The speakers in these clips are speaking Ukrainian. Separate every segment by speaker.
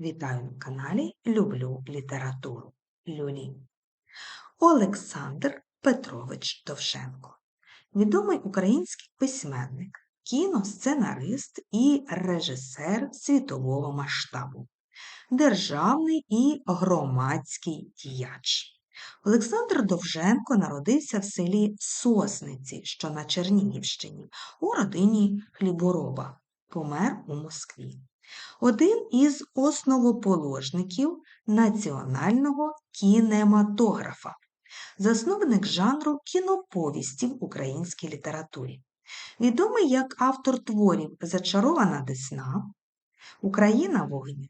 Speaker 1: Вітаю на каналі Люблю літературу Люлі. Олександр Петрович Довженко. Відомий український письменник, кіносценарист і режисер світового масштабу, державний і громадський діяч. Олександр Довженко народився в селі Сосниці, що на Чернігівщині, у родині хлібороба, помер у Москві один із основоположників національного кінематографа, засновник жанру кіноповісті в українській літературі. Відомий як автор творів Зачарована Десна, Україна вогню,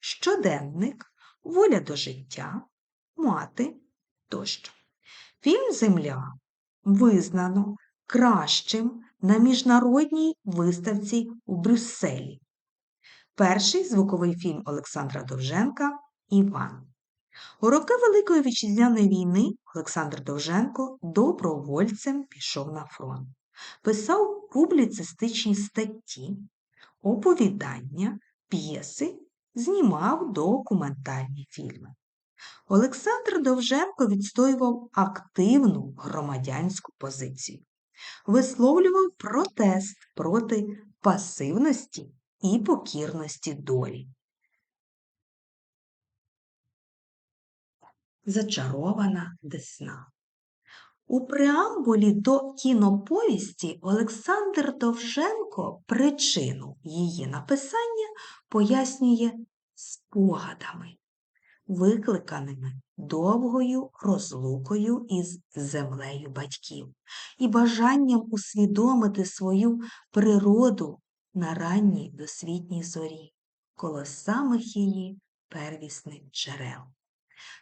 Speaker 1: Щоденник, Воля до життя, Мати тощо. Фільм Земля визнано кращим на міжнародній виставці у Брюсселі. Перший звуковий фільм Олександра Довженка Іван. У роки Великої Вітчизняної війни Олександр Довженко добровольцем пішов на фронт, писав публіцистичні статті, оповідання, п'єси, знімав документальні фільми. Олександр Довженко відстоював активну громадянську позицію, висловлював протест проти пасивності і покірності долі. Зачарована десна. У преамбулі до кіноповісті Олександр Довженко причину її написання пояснює спогадами, викликаними довгою розлукою із землею батьків і бажанням усвідомити свою природу на ранній досвітній зорі, коло самих її первісних джерел.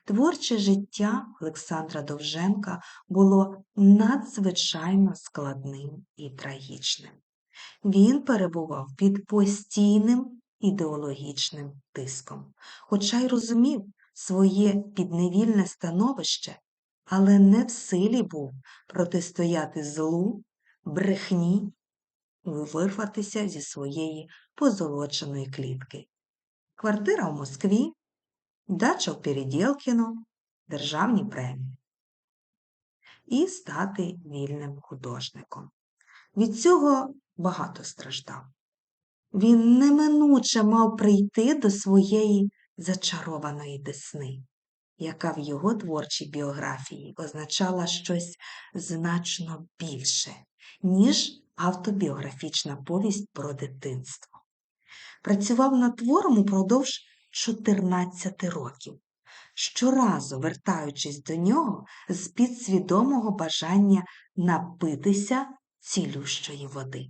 Speaker 1: Творче життя Олександра Довженка було надзвичайно складним і трагічним. Він перебував під постійним ідеологічним тиском, хоча й розумів своє підневільне становище, але не в силі був протистояти злу, брехні вирватися зі своєї позолоченої клітки. Квартира в Москві, дача в Передєлкіно, державні премії. І стати вільним художником. Від цього багато страждав. Він неминуче мав прийти до своєї зачарованої десни, яка в його творчій біографії означала щось значно більше, ніж автобіографічна повість про дитинство. Працював над твором упродовж 14 років, щоразу вертаючись до нього з підсвідомого бажання напитися цілющої води.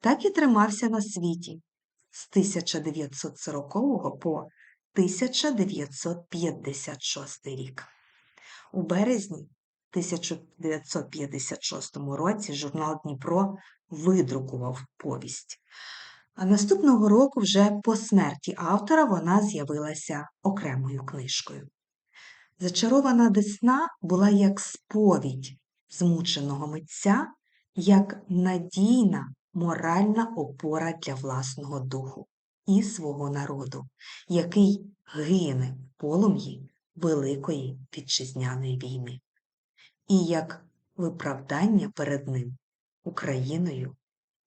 Speaker 1: Так і тримався на світі з 1940 по 1956 рік. У березні 1956 році журнал Дніпро видрукував повість. А наступного року, вже по смерті автора, вона з'явилася окремою книжкою. Зачарована десна була як сповідь змученого митця, як надійна моральна опора для власного духу і свого народу, який гине в полум'ї Великої вітчизняної війни і як виправдання перед ним, Україною,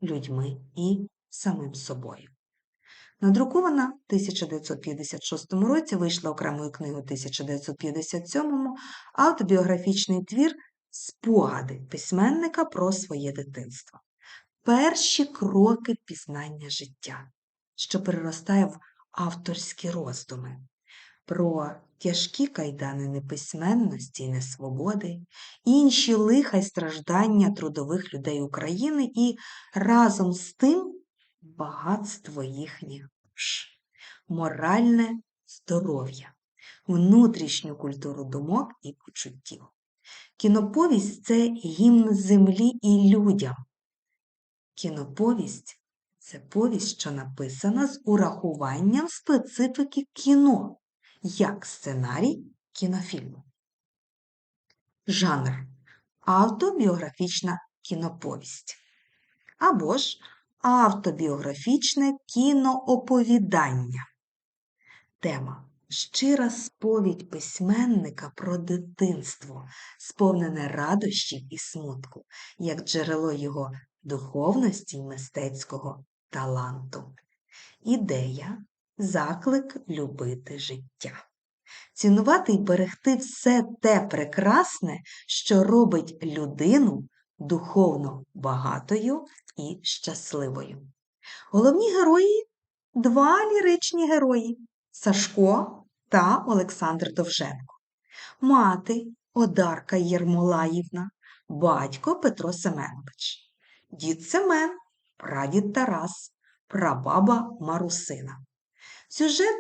Speaker 1: людьми і самим собою. Надрукована в 1956 році вийшла окремою книгою 1957 автобіографічний твір Спогади письменника про своє дитинство. Перші кроки пізнання життя, що переростає в авторські роздуми про тяжкі кайдани неписьменності і несвободи, інші лиха й страждання трудових людей України і разом з тим багатство душ, моральне здоров'я, внутрішню культуру думок і почуттів. Кіноповість це гімн землі і людям. Кіноповість це повість, що написана з урахуванням специфіки кіно як сценарій кінофільму. Жанр автобіографічна кіноповість. Або ж автобіографічне кінооповідання. Тема щира сповідь письменника про дитинство, сповнене радощів і смутку, як джерело його духовності й мистецького таланту. Ідея заклик любити життя. Цінувати й берегти все те прекрасне, що робить людину духовно багатою і щасливою. Головні герої два ліричні герої Сашко та Олександр Довженко. Мати Одарка Єрмолаївна, батько Петро Семенович, дід Семен, прадід Тарас, прабаба Марусина. Сюжет,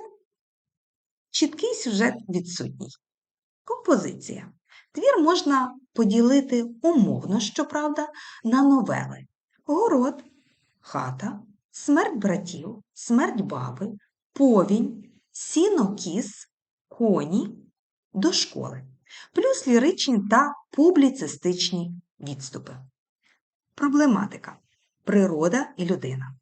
Speaker 1: чіткий сюжет відсутній. Композиція. Твір можна поділити умовно, щоправда, на новели. Город, хата, смерть братів, смерть баби, повінь, сіно кіс, коні до школи, плюс ліричні та публіцистичні відступи. Проблематика. Природа і людина.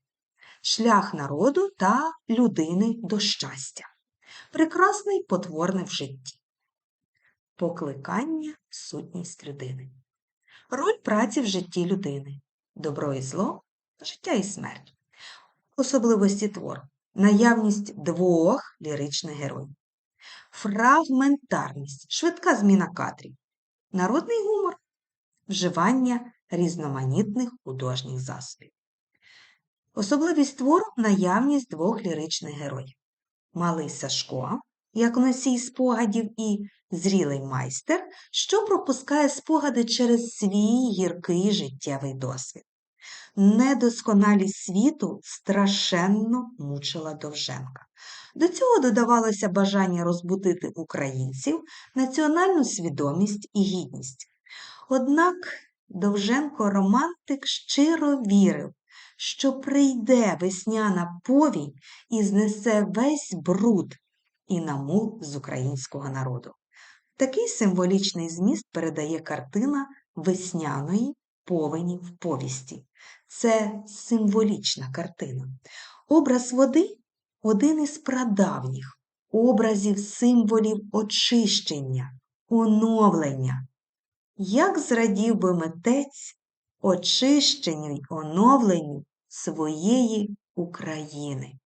Speaker 1: Шлях народу та людини до щастя. Прекрасний потворне в житті. Покликання сутність людини. Роль праці в житті людини. Добро і зло, життя і смерть. Особливості твору. Наявність двох ліричних героїв. Фрагментарність, швидка зміна кадрів. Народний гумор. Вживання різноманітних художніх засобів. Особливість твору наявність двох ліричних героїв. Малий Сашко, як носій спогадів і зрілий майстер, що пропускає спогади через свій гіркий життєвий досвід. Недосконалість світу страшенно мучила Довженка. До цього додавалося бажання розбудити українців, національну свідомість і гідність. Однак Довженко романтик щиро вірив, що прийде весняна повінь і знесе весь бруд і намул з українського народу. Такий символічний зміст передає картина весняної повені в повісті. Це символічна картина. Образ води один із прадавніх образів символів очищення, оновлення. Як зрадів би митець очищенню й оновленню своєї України?